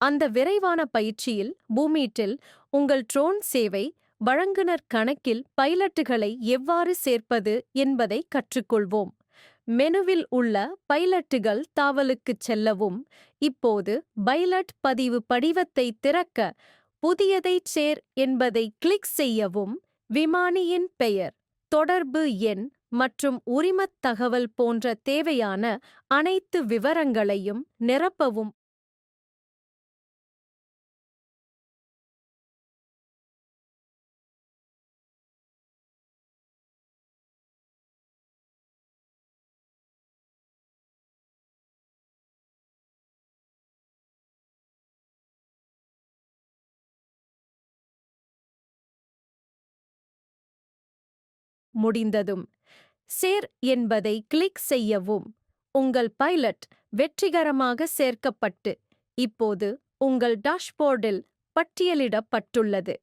அந்த விரைவான பயிற்சியில் பூமீட்டில் உங்கள் ட்ரோன் சேவை வழங்குனர் கணக்கில் பைலட்டுகளை எவ்வாறு சேர்ப்பது என்பதை கற்றுக்கொள்வோம். மெனுவில் உள்ள பைலட்டுகள் தாவலுக்குச் செல்லவும். இப்போது பைலட் பதிவு படிவத்தை திறக்க புதியதைச் சேர் என்பதை கிளிக் செய்யவும். விமானியின் பெயர் தொடர்பு எண் மற்றும் உரிமத் தகவல் போன்ற தேவையான அனைத்து விவரங்களையும் நிரப்பவும் முடிந்ததும் சேர் என்பதை கிளிக் செய்யவும் உங்கள் பைலட் வெற்றிகரமாக சேர்க்கப்பட்டு இப்போது உங்கள் டாஷ்போர்டில் பட்டியலிடப்பட்டுள்ளது.